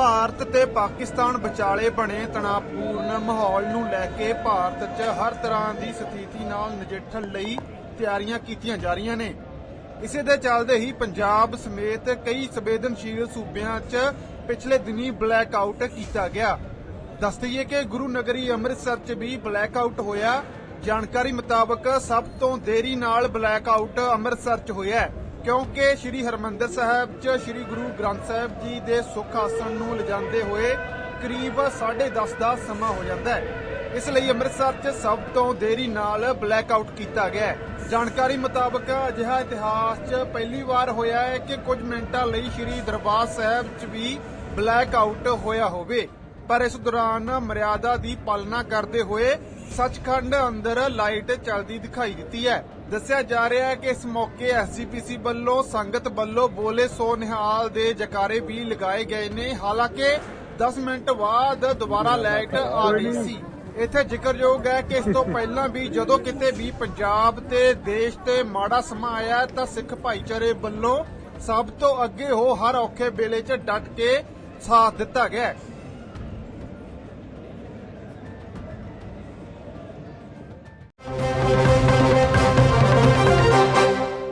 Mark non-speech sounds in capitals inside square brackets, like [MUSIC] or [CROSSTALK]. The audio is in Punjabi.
ਭਾਰਤ ਤੇ ਪਾਕਿਸਤਾਨ ਵਿਚਾਲੇ ਬਣੇ ਤਣਾਅਪੂਰਨ ਮਾਹੌਲ ਨੂੰ ਲੈ ਕੇ ਭਾਰਤ 'ਚ ਹਰ ਤਰ੍ਹਾਂ ਦੀ ਸਥਿਤੀ ਨਾਲ ਨਜਿੱਠਣ ਲਈ ਤਿਆਰੀਆਂ ਕੀਤੀਆਂ ਜਾ ਰਹੀਆਂ ਨੇ। ਇਸੇ ਦੇ ਚੱਲਦੇ ਹੀ ਪੰਜਾਬ ਸਮੇਤ ਕਈ ਸੰਵੇਦਨਸ਼ੀਲ ਸੂਬਿਆਂ 'ਚ ਪਿਛਲੇ ਦਿਨੀ ਬਲੈਕ ਆਊਟ ਕੀਤਾ ਗਿਆ। ਦੱਸ ਦਈਏ ਕਿ ਗੁਰੂ ਨਗਰੀ ਅੰਮ੍ਰਿਤਸਰ 'ਚ ਵੀ ਬਲੈਕ ਆਊਟ ਹੋਇਆ। ਜਾਣਕਾਰੀ ਮੁਤਾਬਕ ਸਭ ਤੋਂ ਦੇਰੀ ਨਾਲ ਬਲੈਕ ਆਊਟ ਅੰਮ੍ਰਿਤਸਰ 'ਚ ਹੋਇਆ ਹੈ। ਕਿਉਂਕਿ ਸ੍ਰੀ ਹਰਮੰਦਰ ਸਾਹਿਬ 'ਚ ਸ੍ਰੀ ਗੁਰੂ ਗ੍ਰੰਥ ਸਾਹਿਬ ਜੀ ਦੇ ਸੁਖ ਆਸਣ ਨੂੰ ਲਿਜਾਂਦੇ ਹੋਏ ਕਰੀਬ 10:30 ਦਾ ਸਮਾਂ ਹੋ ਜਾਂਦਾ ਹੈ। ਇਸ ਲਈ ਅੰਮ੍ਰਿਤਸਰ 'ਚ ਸਭ ਤੋਂ ਦੇਰੀ ਨਾਲ ਬਲੈਕ ਆਊਟ ਕੀਤਾ ਗਿਆ ਹੈ। ਜਾਣਕਾਰੀ ਮੁਤਾਬਕ ਅਜਿਹਾ ਇਤਿਹਾਸ 'ਚ ਪਹਿਲੀ ਵਾਰ ਹੋਇਆ ਹੈ ਕਿ ਕੁਝ ਮਿੰਟਾਂ ਲਈ ਸ੍ਰੀ ਦਰਬਾਰ ਸਾਹਿਬ 'ਚ ਵੀ ਬਲੈਕ ਆਊਟ ਹੋਇਆ ਹੋਵੇ। ਪਰ ਇਸ ਦੌਰਾਨ ਮਰਿਆਦਾ ਦੀ ਪਾਲਣਾ ਕਰਦੇ ਹੋਏ ਸੱਚਖੰਡ ਅੰਦਰ ਲਾਈਟ ਚੱਲਦੀ ਦਿਖਾਈ ਦਿੱਤੀ ਹੈ। ਦੱਸਿਆ ਜਾ ਰਿਹਾ ਹੈ ਕਿ ਇਸ ਮੌਕੇ ਐਸਜੀਪੀਸੀ ਵੱਲੋਂ ਸੰਗਤ ਵੱਲੋਂ ਬੋਲੇ ਸੋ ਨਿਹਾਲ ਦੇ ਜਕਾਰੇ ਵੀ ਲਗਾਏ ਗਏ ਨੇ। ਹਾਲਾਂਕਿ 10 ਮਿੰਟ ਬਾਅਦ ਦੁਬਾਰਾ ਲਾਈਟ ਆ ਗਈ ਸੀ। ਇੱਥੇ ਜ਼ਿਕਰਯੋਗ ਹੈ ਕਿ ਇਸ ਤੋਂ [LAUGHS] ਪਹਿਲਾਂ ਵੀ ਜਦੋਂ ਕਿਤੇ ਵੀ ਪੰਜਾਬ ਤੇ ਦੇਸ਼ ਤੇ ਮਾੜਾ ਸਮਾਂ ਆਇਆ ਤਾਂ ਸਿੱਖ ਭਾਈਚਾਰੇ ਵੱਲੋਂ ਸਭ ਤੋਂ ਅੱਗੇ ਹੋ ਹਰ ਔਖੇ ਵੇਲੇ 'ਚ ਡਟ ਕੇ ਸਾਥ ਦਿੱਤਾ ਗਿਆ।